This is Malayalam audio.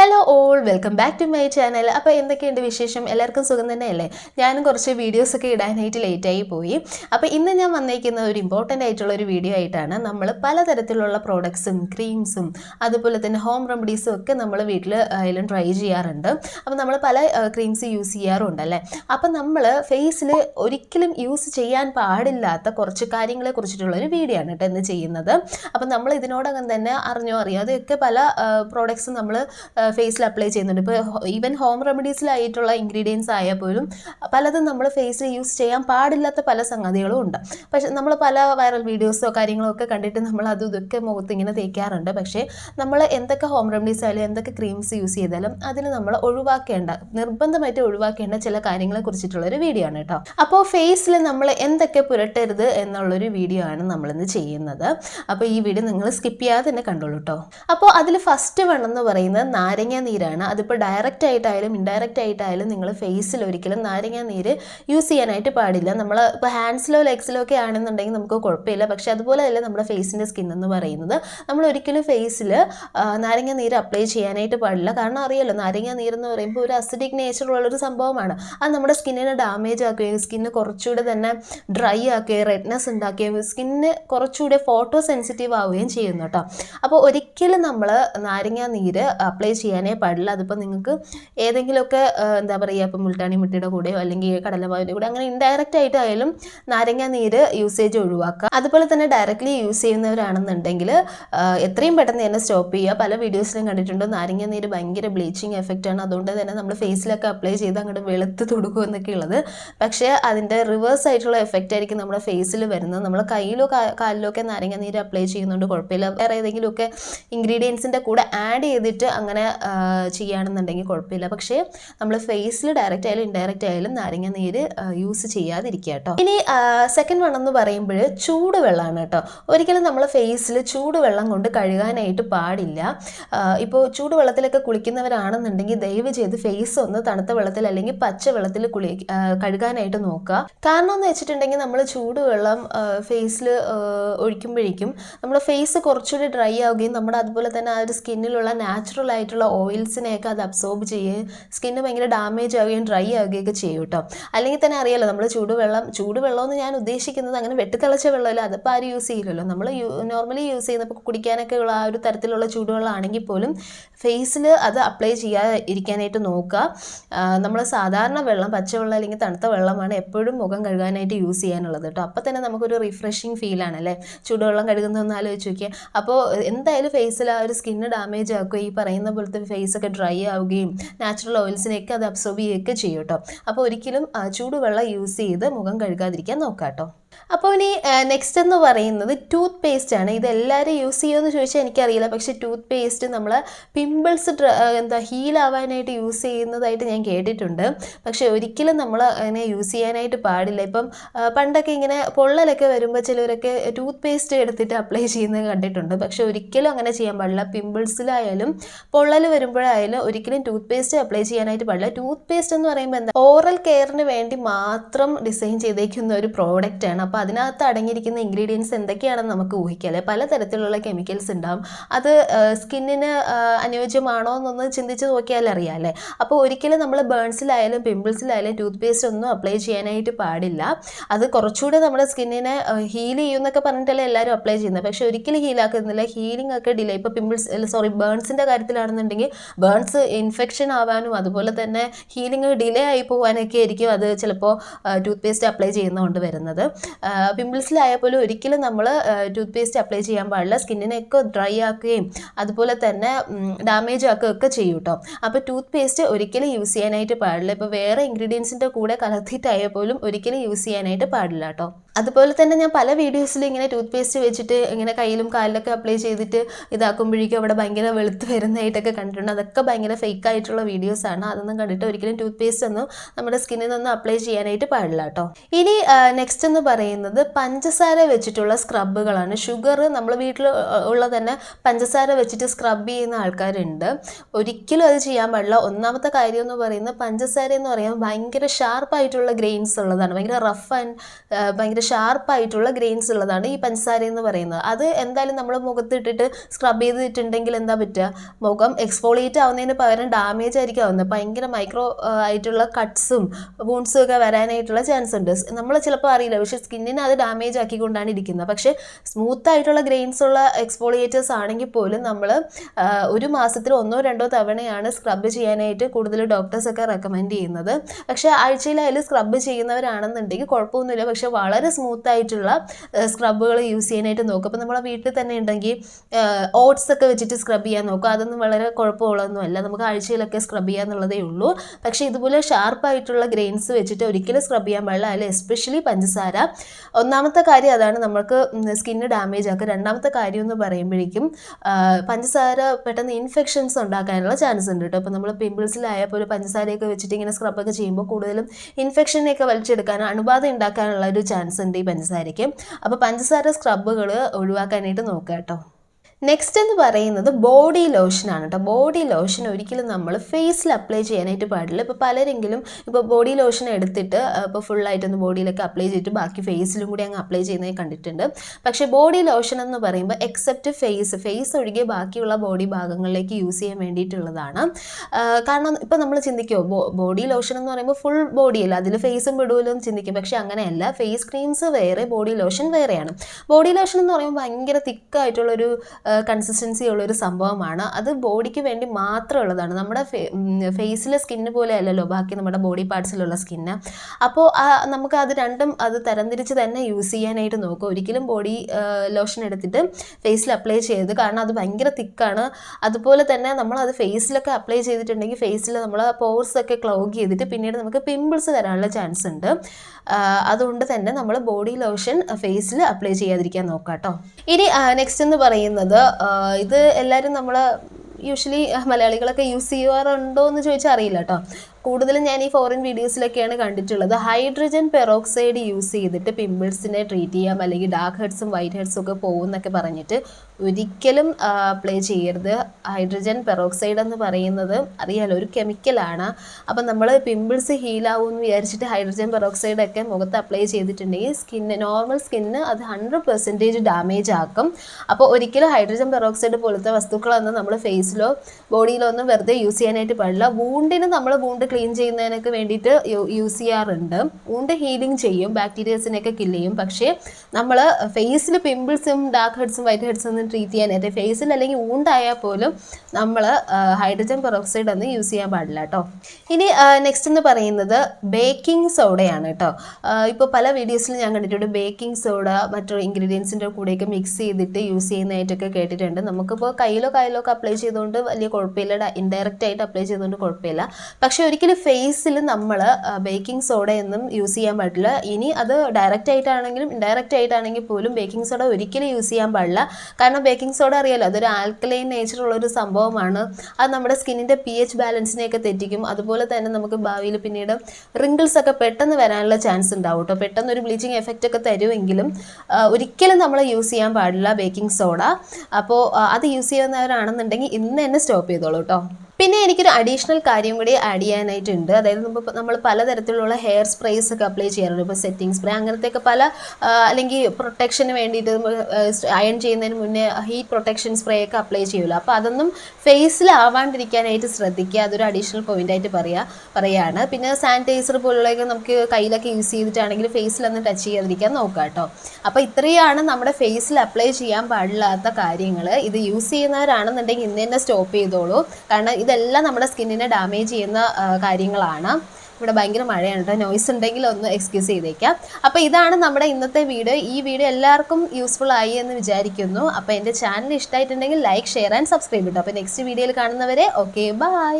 Hello all welcome back to my channel അപ്പോൾ എന്തൊക്കെയുണ്ട് വിശേഷം? എല്ലാവർക്കും സുഖം തന്നെയല്ലേ? ഞാനും കുറച്ച് വീഡിയോസൊക്കെ ഇടാനായിട്ട് ലേറ്റായി പോയി. അപ്പോൾ ഇന്ന് ഞാൻ വന്നേക്കുന്ന ഒരു ഇമ്പോർട്ടന്റ് ആയിട്ടുള്ള ഒരു വീഡിയോ ആയിട്ടാണ്. നമ്മൾ പലതരത്തിലുള്ള പ്രോഡക്ട്സും ക്രീംസും അതുപോലെ തന്നെ ഹോം റെമഡീസും ഒക്കെ നമ്മൾ വീട്ടിൽ ആയാലും ട്രൈ ചെയ്യാറുണ്ട്. അപ്പോൾ നമ്മൾ പല ക്രീംസ് യൂസ് ചെയ്യാറുണ്ടല്ലേ അപ്പോൾ നമ്മൾ ഫേസിൽ ഒരിക്കലും യൂസ് ചെയ്യാൻ പാടില്ലാത്ത കുറച്ച് കാര്യങ്ങളെ കുറിച്ചിട്ടുള്ള ഒരു വീഡിയോ ആണ് കേട്ടോ ഇന്ന് ചെയ്യുന്നത്. അപ്പോൾ നമ്മൾ ഇതിനോടകം തന്നെ അറിഞ്ഞോ അറിയാതെയൊക്കെ പല പ്രോഡക്ട്സും നമ്മൾ ഫേസിൽ അപ്ലൈ ചെയ്യുന്നുണ്ട്. ഇപ്പോൾ ഈവൻ ഹോം റെമഡീസിലായിട്ടുള്ള ഇൻഗ്രീഡിയൻസ് ആയാൽ പോലും പലതും നമ്മൾ ഫേസിൽ യൂസ് ചെയ്യാൻ പാടില്ലാത്ത പല സംഗതികളും ഉണ്ട്. പക്ഷെ നമ്മൾ പല വൈറൽ വീഡിയോസോ കാര്യങ്ങളോ ഒക്കെ കണ്ടിട്ട് നമ്മൾ അത് ഇതൊക്കെ മുഖത്ത് ഇങ്ങനെ തേക്കാറുണ്ട്. പക്ഷേ നമ്മൾ എന്തൊക്കെ ഹോം റെമഡീസ് ആയാലും എന്തൊക്കെ ക്രീംസ് യൂസ് ചെയ്താലും അതിന് നമ്മൾ ഒഴിവാക്കേണ്ട നിർബന്ധമായിട്ട് ഒഴിവാക്കേണ്ട ചില കാര്യങ്ങളെ കുറിച്ചിട്ടുള്ള ഒരു വീഡിയോ ആണ് കേട്ടോ. അപ്പോൾ ഫേസിൽ നമ്മൾ എന്തൊക്കെ പുരട്ടരുത് എന്നുള്ളൊരു വീഡിയോ ആണ് നമ്മളിന്ന് ചെയ്യുന്നത്. അപ്പോൾ ഈ വീഡിയോ നിങ്ങൾ സ്കിപ്പ് ചെയ്യാതെ തന്നെ കണ്ടോളൂ കേട്ടോ. അപ്പോൾ അതിൽ ഫസ്റ്റ് വൺ എന്ന് പറയുന്നത് നാരങ്ങ നീരാണ്. അതിപ്പോൾ ഡയറക്റ്റ് ആയിട്ടായാലും ഇൻഡയറക്റ്റ് ആയിട്ടായാലും നിങ്ങൾ ഫേസിൽ ഒരിക്കലും നാരങ്ങ നീര് യൂസ് ചെയ്യാനായിട്ട് പാടില്ല. നമ്മൾ ഇപ്പോൾ ഹാൻഡ്സിലോ ലെഗ്സിലോ ഒക്കെ ആണെന്നുണ്ടെങ്കിൽ നമുക്ക് കുഴപ്പമില്ല. പക്ഷേ അതുപോലെ അല്ല നമ്മുടെ ഫേസിന്റെ സ്കിൻ എന്ന് പറയുന്നത്. നമ്മൾ ഒരിക്കലും ഫേസിൽ നാരങ്ങ നീര് അപ്ലൈ ചെയ്യാനായിട്ട് പാടില്ല. കാരണം അറിയാലോ നാരങ്ങ എന്ന് പറയുമ്പോൾ ഒരു അസിഡിക് നേച്ചറുള്ളൊരു സംഭവമാണ്. അത് നമ്മുടെ സ്കിന്നിനെ ഡാമേജ് ആക്കുകയും സ്കിന്ന് കുറച്ചുകൂടെ തന്നെ ഡ്രൈ ആക്കുകയും റെഡ്നെസ് ഉണ്ടാക്കുകയും സ്കിന്നിന് കുറച്ചുകൂടെ ഫോട്ടോ സെൻസിറ്റീവ് ആവുകയും ചെയ്യുന്നു കേട്ടോ. അപ്പോൾ ഒരിക്കലും നമ്മൾ നാരങ്ങ നീര് അപ്ലൈ ചെയ്യാനേ പാടില്ല. അതിപ്പോൾ നിങ്ങൾക്ക് ഏതെങ്കിലുമൊക്കെ എന്താ പറയുക ഇപ്പം മുൾട്ടാണി മുട്ടിയുടെ കൂടെയോ അല്ലെങ്കിൽ കടലമാവിന്റെ കൂടെ അങ്ങനെ ഇൻഡയറക്റ്റ് ആയിട്ടായാലും നാരങ്ങ നീര് യൂസേജ് ഒഴിവാക്കുക അതുപോലെ തന്നെ ഡയറക്റ്റ്ലി യൂസ് ചെയ്യുന്നവരാണെന്നുണ്ടെങ്കിൽ എത്രയും പെട്ടെന്ന് തന്നെ സ്റ്റോപ്പ് ചെയ്യുക. പല വീഡിയോസിലും കണ്ടിട്ടുണ്ട്. നാരങ്ങ നീര് ഭയങ്കര ബ്ലീച്ചിങ് എഫക്റ്റ് ആണ്. അതുകൊണ്ട് തന്നെ നമ്മൾ ഫേസിലൊക്കെ അപ്ലൈ ചെയ്ത് അങ്ങോട്ട് വെളുത്ത് തൊടുക്കും എന്നൊക്കെ ഉള്ളത്. പക്ഷേ അതിന്റെ റിവേഴ്സ് ആയിട്ടുള്ള എഫക്റ്റ് ആയിരിക്കും നമ്മുടെ ഫേസിൽ വരുന്നത്. നമ്മൾ കയ്യിലോ കാലിലോ ഒക്കെ നാരങ്ങ നീര് അപ്ലൈ ചെയ്യുന്നതുകൊണ്ട് കുഴപ്പമില്ല. വേറെ ഏതെങ്കിലുമൊക്കെ ഇൻഗ്രീഡിയൻസിന്റെ കൂടെ ആഡ് ചെയ്തിട്ട് അങ്ങനെ ചെയ്യുകയാണെന്നുണ്ടെങ്കിൽ കുഴപ്പമില്ല. പക്ഷേ നമ്മൾ ഫേസിൽ ഡയറക്റ്റ് ആയാലും ഇൻഡയറക്റ്റ് ആയാലും നാരങ്ങ നീര് യൂസ് ചെയ്യാതിരിക്കുക കേട്ടോ. ഇനി സെക്കൻഡ് വൺ എന്ന് പറയുമ്പോൾ ചൂടുവെള്ളമാണ് കേട്ടോ. ഒരിക്കലും നമ്മൾ ഫേസിൽ ചൂടുവെള്ളം കൊണ്ട് കഴുകാനായിട്ട് പാടില്ല. ഇപ്പോൾ ചൂടുവെള്ളത്തിലൊക്കെ കുളിക്കുന്നവരാണെന്നുണ്ടെങ്കിൽ ദയവ് ചെയ്ത് ഫേസ് ഒന്ന് തണുത്ത വെള്ളത്തിൽ അല്ലെങ്കിൽ പച്ച വെള്ളത്തിൽ കുളി കഴുകാനായിട്ട് നോക്കുക. കാരണം എന്ന് വെച്ചിട്ടുണ്ടെങ്കിൽ നമ്മൾ ചൂടുവെള്ളം ഫേസിൽ ഒഴിക്കുമ്പോഴേക്കും നമ്മുടെ ഫേസ് കുറച്ചുകൂടി ഡ്രൈ ആവുകയും നമ്മുടെ അതുപോലെ തന്നെ ആ ഒരു സ്കിന്നിലുള്ള നാച്ചുറൽ ആയിട്ടുള്ള ഓയിൽസിനെയൊക്കെ അത് അബ്സോർബ് ചെയ്യുകയും സ്കിന്ന് ഭയങ്കര ഡാമേജ് ആവുകയും ഡ്രൈ ആവുകയൊക്കെ ചെയ്യും കേട്ടോ. അല്ലെങ്കിൽ തന്നെ അറിയാലോ നമ്മൾ ചൂടുവെള്ളം ചൂടുവെള്ളം എന്ന് ഞാൻ ഉദ്ദേശിക്കുന്നത് അങ്ങനെ വെട്ടിത്തിളച്ച വെള്ളമല്ല അതിപ്പോൾ ആരും യൂസ് ചെയ്യില്ലല്ലോ. നമ്മൾ നോർമലി യൂസ് ചെയ്യുന്നപ്പോൾ കുടിക്കാനൊക്കെ ഉള്ള ആ ഒരു തരത്തിലുള്ള ചൂടുവെള്ളമാണെങ്കിൽ പോലും ഫേസിൽ അത് അപ്ലൈ ചെയ്യാതിരിക്കാനായിട്ട് നോക്കുക. നമ്മൾ സാധാരണ വെള്ളം പച്ചവെള്ളം അല്ലെങ്കിൽ തണുത്ത വെള്ളമാണ് എപ്പോഴും മുഖം കഴുകാനായിട്ട് യൂസ് ചെയ്യാനുള്ളത് കേട്ടോ. അപ്പോൾ തന്നെ നമുക്കൊരു റിഫ്രഷിങ് ഫീലാണ് അല്ലേ? ചൂടുവെള്ളം കഴുകുന്നതെന്ന് ആലോചിച്ച് നോക്കിയാൽ അപ്പോൾ എന്തായാലും ഫേസിൽ ആ ഒരു സ്കിന്ന് ഡാമേജ് ആക്കുകയും ഈ പറയുന്ന പോലത്തെ ഫേസ് ഒക്കെ ഡ്രൈ ആവുകയും നാച്ചുറൽ ഓയിൽസിനെയൊക്കെ അത് അബ്സോർബ് ചെയ്യുകയൊക്കെ ചെയ്യും കേട്ടോ അപ്പോൾ ഒരിക്കലും ചൂടുവെള്ളം യൂസ് ചെയ്ത് മുഖം കഴുകാതിരിക്കാൻ നോക്കാം കേട്ടോ അപ്പോൾ ഇനി നെക്സ്റ്റ് എന്ന് പറയുന്നത് ടൂത്ത് പേസ്റ്റ് ആണ്. ഇത് എല്ലാവരും യൂസ് ചെയ്യുമെന്ന് ചോദിച്ചാൽ എനിക്കറിയില്ല. പക്ഷേ ടൂത്ത് പേസ്റ്റ് നമ്മൾ പിമ്പിൾസ് എന്താ ഹീൽ ആവാനായിട്ട് യൂസ് ചെയ്യുന്നതായിട്ട് ഞാൻ കേട്ടിട്ടുണ്ട്. പക്ഷേ ഒരിക്കലും നമ്മൾ അങ്ങനെ യൂസ് ചെയ്യാനായിട്ട് പാടില്ല. ഇപ്പം പണ്ടൊക്കെ ഇങ്ങനെ പൊള്ളലൊക്കെ വരുമ്പോൾ ചിലവരൊക്കെ ടൂത്ത് പേസ്റ്റ് എടുത്തിട്ട് അപ്ലൈ ചെയ്യുന്നത് കണ്ടിട്ടുണ്ട്. പക്ഷേ ഒരിക്കലും അങ്ങനെ ചെയ്യാൻ പാടില്ല. പിമ്പിൾസിലായാലും പൊള്ളൽ വരുമ്പോഴായാലും ഒരിക്കലും ടൂത്ത് പേസ്റ്റ് അപ്ലൈ ചെയ്യാനായിട്ട് പാടില്ല. ടൂത്ത് പേസ്റ്റ് എന്ന് പറയുമ്പോൾ എന്താ ഓറൽ കെയറിന് വേണ്ടി മാത്രം ഡിസൈൻ ചെയ്തേക്കുന്ന ഒരു പ്രോഡക്റ്റ് ആണ് അപ്പോൾ അതിനകത്ത് അടങ്ങിയിരിക്കുന്ന ഇൻഗ്രീഡിയൻസ് എന്തൊക്കെയാണെന്ന് നമുക്ക് ഊഹിക്കാം അല്ലെ? പലതരത്തിലുള്ള കെമിക്കൽസ് ഉണ്ടാവും. അത് സ്കിന്നിന് അനുയോജ്യമാണോ എന്നൊന്ന് ചിന്തിച്ച് നോക്കിയാൽ അറിയാം അല്ലേ? അപ്പോൾ ഒരിക്കലും നമ്മൾ ബേൺസിലായാലും പിമ്പിൾസിലായാലും ടൂത്ത് പേസ്റ്റ് ഒന്നും അപ്ലൈ ചെയ്യാനായിട്ട് പാടില്ല. അത് കുറച്ചുകൂടെ നമ്മുടെ സ്കിന്നിനെ ഹീൽ ചെയ്യുമെന്നൊക്കെ പറഞ്ഞിട്ടല്ലേ എല്ലാവരും അപ്ലൈ ചെയ്യുന്നത്. പക്ഷേ ഒരിക്കലും ഹീലാക്കുന്നില്ല ഹീലിംഗ് ഒക്കെ ഡിലേ ഇപ്പോൾ പിമ്പിൾസ് സോറി ബേൺസിന്റെ കാര്യത്തിലാണെന്നുണ്ടെങ്കിൽ ബേൺസ് ഇൻഫെക്ഷൻ ആവാനും അതുപോലെ തന്നെ ഹീലിംഗ് ഡിലേ ആയി പോകാനൊക്കെ ആയിരിക്കും അത് ചിലപ്പോൾ ടൂത്ത് പേസ്റ്റ് അപ്ലൈ ചെയ്യുന്നതുകൊണ്ട് വരുന്നത്. പിമ്പിൾസിലായാൽ പോലും ഒരിക്കലും നമ്മൾ ടൂത്ത് പേസ്റ്റ് അപ്ലൈ ചെയ്യാൻ പാടില്ല. സ്കിന്നിനെയൊക്കെ ഡ്രൈ ആക്കുകയും അതുപോലെ തന്നെ ഡാമേജ് ആക്കുകയൊക്കെ ചെയ്യും കേട്ടോ അപ്പോൾ ടൂത്ത് പേസ്റ്റ് ഒരിക്കലും യൂസ് ചെയ്യാനായിട്ട് പാടില്ല. ഇപ്പോൾ വേറെ ഇൻഗ്രീഡിയൻസിന്റെ കൂടെ കലർത്തിയിട്ടായാൽ പോലും ഒരിക്കലും യൂസ് ചെയ്യാനായിട്ട് പാടില്ല കേട്ടോ അതുപോലെ തന്നെ ഞാൻ പല വീഡിയോസിൽ ഇങ്ങനെ ടൂത്ത് പേസ്റ്റ് വെച്ചിട്ട് ഇങ്ങനെ കയ്യിലും കാലിലൊക്കെ അപ്ലൈ ചെയ്തിട്ട് ഇതാക്കുമ്പോഴേക്കും അവിടെ ഭയങ്കര വെളുത്ത് വരുന്നതായിട്ടൊക്കെ കണ്ടിട്ടുണ്ട്. അതൊക്കെ ഭയങ്കര ഫേക്ക് ആയിട്ടുള്ള വീഡിയോസാണ് അതൊന്നും കണ്ടിട്ട് ഒരിക്കലും ടൂത്ത് പേസ്റ്റ് ഒന്നും നമ്മുടെ സ്കിന്നിൽ നിന്നും അപ്ലൈ ചെയ്യാനായിട്ട് പാടില്ല കേട്ടോ. ഇനി നെക്സ്റ്റ് എന്ന് പറയുന്നത് പഞ്ചസാര വെച്ചിട്ടുള്ള സ്ക്രബുകളാണ് ഷുഗർ നമ്മൾ വീട്ടിൽ ഉള്ള തന്നെ പഞ്ചസാര വെച്ചിട്ട് സ്ക്രബ് ചെയ്യുന്ന ആൾക്കാരുണ്ട്. ഒരിക്കലും അത് ചെയ്യാൻ പാടില്ല. ഒന്നാമത്തെ കാര്യം എന്ന് പറയുന്നത് പഞ്ചസാര എന്ന് പറയുമ്പോൾ ഭയങ്കര ഷാർപ്പായിട്ടുള്ള ഗ്രെയിൻസ് ഉള്ളതാണ്. ഭയങ്കര റഫ് ആൻഡ് ഭയങ്കര ഭയങ്കര ഷാർപ്പായിട്ടുള്ള ഗ്രെയിൻസ് ഉള്ളതാണ് ഈ പഞ്ചസാര എന്ന് പറയുന്നത്. അത് എന്തായാലും നമ്മൾ മുഖത്ത് ഇട്ടിട്ട് സ്ക്രബ് ചെയ്തിട്ടുണ്ടെങ്കിൽ എന്താ പറ്റുക? മുഖം എക്സ്പോളിയേറ്റ് ആവുന്നതിന് പകരം ഡാമേജ് ആയിരിക്കും ആവുന്നത്. ഭയങ്കര മൈക്രോ ആയിട്ടുള്ള കട്ട്സും വൂൺസും ഒക്കെ വരാനായിട്ടുള്ള ചാൻസ് ഉണ്ട്. നമ്മൾ ചിലപ്പോൾ അറിയില്ല. പക്ഷെ സ്കിന്നിനെ അത് ഡാമേജ് ആക്കിക്കൊണ്ടാണ് ഇരിക്കുന്നത്. പക്ഷേ സ്മൂത്ത് ആയിട്ടുള്ള ഗ്രെയിൻസ് ഉള്ള എക്സ്പോളിയേറ്റേഴ്സ് ആണെങ്കിൽ പോലും നമ്മൾ ഒരു മാസത്തിൽ ഒന്നോ രണ്ടോ തവണയാണ് സ്ക്രബ് ചെയ്യാനായിട്ട് കൂടുതൽ ഡോക്ടേഴ്സൊക്കെ റെക്കമെൻഡ് ചെയ്യുന്നത്. പക്ഷേ ആഴ്ചയിലായാലും സ്ക്രബ് ചെയ്യുന്നവരാണെന്നുണ്ടെങ്കിൽ കുഴപ്പമൊന്നുമില്ല. പക്ഷേ വളരെ സ്മൂത്ത് ആയിട്ടുള്ള സ്ക്രബുകൾ യൂസ് ചെയ്യാനായിട്ട് നോക്കും. അപ്പോൾ നമ്മളെ വീട്ടിൽ തന്നെ ഉണ്ടെങ്കിൽ ഓട്സ് ഒക്കെ വെച്ചിട്ട് സ്ക്രബ് ചെയ്യാൻ നോക്കുക അതൊന്നും വളരെ കുഴപ്പമുള്ളതൊന്നുമല്ല. നമുക്ക് ആഴ്ചയിലൊക്കെ സ്ക്രബ് ചെയ്യാന്നുള്ളതേ ഉള്ളൂ. പക്ഷേ ഇതുപോലെ ഷാർപ്പായിട്ടുള്ള ഗ്രെയിൻസ് വെച്ചിട്ട് ഒരിക്കലും സ്ക്രബ് ചെയ്യാൻ പാടില്ല. അതിൽ എസ്പെഷ്യലി പഞ്ചസാര. ഒന്നാമത്തെ കാര്യം അതാണ് നമുക്ക് സ്കിന്ന് ഡാമേജ് ആക്കുക. രണ്ടാമത്തെ കാര്യം എന്ന് പറയുമ്പോഴേക്കും പഞ്ചസാര പെട്ടെന്ന് ഇൻഫെക്ഷൻസ് ഉണ്ടാക്കാനുള്ള ചാൻസ് ഉണ്ട് കേട്ടോ. അപ്പോൾ നമ്മൾ പിമ്പിൾസിലായപ്പോൾ ഒരു പഞ്ചസാരയൊക്കെ വെച്ചിട്ട് ഇങ്ങനെ സ്ക്രബൊക്കെ ചെയ്യുമ്പോൾ കൂടുതലും ഇൻഫെക്ഷനെയൊക്കെ വലിച്ചെടുക്കാൻ അണുബാധ ഉണ്ടാക്കാനുള്ള ഒരു ചാൻസ് ഉണ്ട് ഈ പഞ്ചസാരയ്ക്ക്? അപ്പോൾ പഞ്ചസാര സ്ക്രബുകൾ ഒഴിവാക്കാനായിട്ട് നോക്കുക കേട്ടോ നെക്സ്റ്റ് എന്ന് പറയുന്നത് ബോഡി ലോഷനാണ് കേട്ടോ ബോഡി ലോഷൻ ഒരിക്കലും നമ്മൾ ഫേസിൽ അപ്ലൈ ചെയ്യാനായിട്ട് പാടില്ല. ഇപ്പോൾ പലരെങ്കിലും ഇപ്പോൾ ബോഡി ലോഷൻ എടുത്തിട്ട് ഇപ്പോൾ ഫുള്ളായിട്ടൊന്ന് ബോഡിയിലൊക്കെ അപ്ലൈ ചെയ്തിട്ട് ബാക്കി ഫേസിലും കൂടി അങ്ങ് അപ്ലൈ ചെയ്യുന്നത് കണ്ടിട്ടുണ്ട്. പക്ഷേ ബോഡി ലോഷൻ എന്ന് പറയുമ്പോൾ എക്സെപ്റ്റ് ഫേസ് ഫേസ് ഒഴികെ ബാക്കിയുള്ള ബോഡി ഭാഗങ്ങളിലേക്ക് യൂസ് ചെയ്യാൻ വേണ്ടിയിട്ടുള്ളതാണ്. കാരണം ഇപ്പോൾ നമ്മൾ ചിന്തിക്കുമോ ബോഡി ലോഷൻ എന്ന് പറയുമ്പോൾ ഫുൾ ബോഡിയല്ല അതിൽ ഫേസും വിടുമല്ലോ എന്ന് ചിന്തിക്കും. പക്ഷേ അങ്ങനെയല്ല. ഫേസ് ക്രീംസ് വേറെ ബോഡി ലോഷൻ വേറെയാണ്. ബോഡി ലോഷൻ എന്ന് പറയുമ്പോൾ ഭയങ്കര തിക്കായിട്ടുള്ളൊരു കൺസിസ്റ്റൻസി ഉള്ളൊരു സംഭവമാണ്. അത് ബോഡിക്ക് വേണ്ടി മാത്രമുള്ളതാണ്. നമ്മുടെ ഫേസിലെ സ്കിന്ന് പോലെ അല്ലല്ലോ ബാക്കി നമ്മുടെ ബോഡി പാർട്സിലുള്ള സ്കിന്ന് അപ്പോൾ നമുക്ക് അത് രണ്ടും അത് തരംതിരിച്ച് തന്നെ യൂസ് ചെയ്യാനായിട്ട് നോക്കുക ഒരിക്കലും ബോഡി ലോഷൻ എടുത്തിട്ട് ഫേസിൽ അപ്ലൈ ചെയ്ത് കാരണം അത് ഭയങ്കര തിക്കാണ്. അതുപോലെ തന്നെ നമ്മൾ അത് ഫേസിലൊക്കെ അപ്ലൈ ചെയ്തിട്ടുണ്ടെങ്കിൽ ഫേസിൽ നമ്മൾ പോർസ് ഒക്കെ ക്ലോഗ് ചെയ്തിട്ട് പിന്നീട് നമുക്ക് പിമ്പിൾസ് വരാനുള്ള ചാൻസ് ഉണ്ട്. അതുകൊണ്ട് തന്നെ നമ്മൾ ബോഡി ലോഷൻ ഫേസിൽ അപ്ലൈ ചെയ്യാതിരിക്കാൻ നോക്കാം കേട്ടോ. ഇനി നെക്സ്റ്റ് എന്ന് പറയുന്നത് ഇത് എല്ലാവരും നമ്മൾ യൂഷ്വലി മലയാളികളൊക്കെ യൂസ് ചെയ്യാറുണ്ടോ എന്ന് ചോദിച്ചാൽ അറിയില്ല കേട്ടോ കൂടുതലും ഞാൻ ഈ ഫോറിൻ വീഡിയോസിലൊക്കെയാണ് കണ്ടിട്ടുള്ളത്. ഹൈഡ്രജൻ പെറോക്സൈഡ് യൂസ് ചെയ്തിട്ട് പിമ്പിൾസിനെ ട്രീറ്റ് ചെയ്യാം അല്ലെങ്കിൽ ഡാർക്ക് ഹെഡ്സും വൈറ്റ് ഹെഡ്സും ഒക്കെ പോകുമെന്നൊക്കെ പറഞ്ഞിട്ട് ഒരിക്കലും അപ്ലൈ ചെയ്യരുത്. ഹൈഡ്രജൻ പെറോക്സൈഡ് എന്ന് പറയുന്നത് അറിയാലോ ഒരു കെമിക്കലാണ് അപ്പം നമ്മൾ പിമ്പിൾസ് ഹീലാവും എന്ന് വിചാരിച്ചിട്ട് ഹൈഡ്രജൻ പെറോക്സൈഡ് ഒക്കെ മുഖത്ത് അപ്ലൈ ചെയ്തിട്ടുണ്ടെങ്കിൽ സ്കിന്ന് നോർമൽ സ്കിന്ന് അത് ഹൺഡ്രഡ് പെർസെന്റേജ് ഡാമേജ് ആക്കും. അപ്പോൾ ഒരിക്കലും ഹൈഡ്രജൻ പെറോക്സൈഡ് പോലത്തെ വസ്തുക്കളൊന്നും നമ്മൾ ഫേസിലോ ബോഡിയിലോ ഒന്നും വെറുതെ യൂസ് ചെയ്യാനായിട്ട് പാടില്ല. വൂണ്ടിന് നമ്മൾ വൂണ്ട് ക്ലീൻ ചെയ്യുന്നതിനൊക്കെ വേണ്ടിയിട്ട് യൂസ് ചെയ്യാറുണ്ട്. വൂണ്ട് ഹീലിംഗ് ചെയ്യും ബാക്ടീരിയസിനെയൊക്കെ കില്ല് ചെയ്യും. പക്ഷേ നമ്മൾ ഫേസിൽ പിമ്പിൾസും ഡാർക്ക് ഹെഡ്സും വൈറ്റ് ഹെഡ്സും ട്രീറ്റ് ചെയ്യാൻ എന്റെ ഫേസിൽ അല്ലെങ്കിൽ ഊണ്ടായാൽ പോലും നമ്മൾ ഹൈഡ്രജൻ പെറോക്സൈഡ് ഒന്നും യൂസ് ചെയ്യാൻ പാടില്ല കേട്ടോ ഇനി നെക്സ്റ്റ് എന്ന് പറയുന്നത് ബേക്കിംഗ് സോഡയാണ് കേട്ടോ ഇപ്പോൾ പല വീഡിയോസിലും ഞാൻ കണ്ടിട്ടുണ്ട് ബേക്കിംഗ് സോഡ മറ്റു ഇൻഗ്രീഡിയൻസിന്റെ കൂടെയൊക്കെ മിക്സ് ചെയ്തിട്ട് യൂസ് ചെയ്യുന്നതായിട്ടൊക്കെ കേട്ടിട്ടുണ്ട്. നമുക്കിപ്പോൾ കയ്യിലോ കയ്യിലോ ഒക്കെ അപ്ലൈ ചെയ്തുകൊണ്ട് വലിയ കുഴപ്പമില്ല ഇൻഡയറക്റ്റ് ആയിട്ട് അപ്ലൈ ചെയ്തുകൊണ്ട് കുഴപ്പമില്ല. പക്ഷേ ഒരിക്കലും ഫേസിൽ നമ്മൾ ബേക്കിംഗ് സോഡയൊന്നും യൂസ് ചെയ്യാൻ പാടില്ല. ഇനി അത് ഡയറക്റ്റ് ആയിട്ടാണെങ്കിലും ഇൻഡയറക്റ്റ് ആയിട്ടാണെങ്കിൽ പോലും ബേക്കിംഗ് സോഡ ഒരിക്കലും യൂസ് ചെയ്യാൻ പാടില്ല. കാരണം ബേക്കിംഗ് സോഡ അറിയാലോ? അതൊരു ആൽക്കലൈൻ നേച്ചറുള്ള ഒരു സംഭവമാണ്. അത് നമ്മുടെ സ്കിന്നിന്റെ പി എച്ച് ബാലൻസിനെയൊക്കെ തെറ്റിക്കും. അതുപോലെ തന്നെ നമുക്ക് ഭാവിയിൽ പിന്നീട് റിങ്കിൾസ് ഒക്കെ പെട്ടെന്ന് വരാനുള്ള ചാൻസ് ഉണ്ടാവും കേട്ടോ പെട്ടെന്ന് ഒരു ബ്ലീച്ചിങ് എഫക്റ്റ് ഒക്കെ തരുമെങ്കിലും ഒരിക്കലും നമ്മൾ യൂസ് ചെയ്യാൻ പാടില്ല ബേക്കിംഗ് സോഡ അപ്പോൾ അത് യൂസ് ചെയ്യുന്നവരാണെന്നുണ്ടെങ്കിൽ ഇന്ന് തന്നെ സ്റ്റോപ്പ് ചെയ്തോളൂ കേട്ടോ പിന്നെ എനിക്കൊരു അഡീഷണൽ കാര്യം കൂടി ആഡ് ചെയ്യാനായിട്ടുണ്ട്. അതായത് നമ്മൾ നമ്മൾ പലതരത്തിലുള്ള ഹെയർ സ്പ്രേസ് ഒക്കെ അപ്ലൈ ചെയ്യാറുണ്ട്. ഇപ്പോൾ സെറ്റിംഗ് സ്പ്രേ അങ്ങനത്തെയൊക്കെ പല അല്ലെങ്കിൽ പ്രൊട്ടക്ഷന് വേണ്ടിയിട്ട് അയൺ ചെയ്യുന്നതിന് മുന്നേ ഹീറ്റ് പ്രൊട്ടക്ഷൻ സ്പ്രേ ഒക്കെ അപ്ലൈ ചെയ്യുമല്ലോ. അപ്പോൾ അതൊന്നും ഫേസിൽ ആവാണ്ടിരിക്കാനായിട്ട് ശ്രദ്ധിക്കുക. അതൊരു അഡീഷണൽ പോയിന്റ് ആയിട്ട് പറയുക പറയുകയാണ് പിന്നെ സാനിറ്റൈസർ പോലുള്ളതൊക്കെ നമുക്ക് കയ്യിലൊക്കെ യൂസ് ചെയ്തിട്ടാണെങ്കിൽ ഫേസിലൊന്നും ടച്ച് ചെയ്യാതിരിക്കാൻ നോക്കുക കേട്ടോ അപ്പോൾ ഇത്രയാണ് നമ്മുടെ ഫേസിൽ അപ്ലൈ ചെയ്യാൻ പാടില്ലാത്ത കാര്യങ്ങൾ ഇത് യൂസ് ചെയ്യുന്നവരാണെന്നുണ്ടെങ്കിൽ ഇന്ന് തന്നെ സ്റ്റോപ്പ് ചെയ്തോളൂ. കാരണം ഇതെല്ലാം നമ്മുടെ സ്കിന്നിനെ ഡാമേജ് ചെയ്യുന്ന കാര്യങ്ങളാണ്. ഇവിടെ ഭയങ്കര മഴയാണ് കേട്ടോ നോയ്സ് ഉണ്ടെങ്കിൽ ഒന്ന് എക്സ്ക്യൂസ് ചെയ്തേക്കാം. അപ്പോൾ ഇതാണ് നമ്മുടെ ഇന്നത്തെ വീഡിയോ. ഈ വീഡിയോ എല്ലാവർക്കും യൂസ്ഫുൾ ആയി എന്ന് വിചാരിക്കുന്നു. അപ്പോൾ എന്റെ ചാനൽ ഇഷ്ടമായിട്ടുണ്ടെങ്കിൽ ലൈക്ക് ഷെയർ ആൻഡ് സബ്സ്ക്രൈബ് കിട്ടും അപ്പോൾ നെക്സ്റ്റ് വീഡിയോയിൽ കാണുന്നവരെ ഓക്കെ ബൈ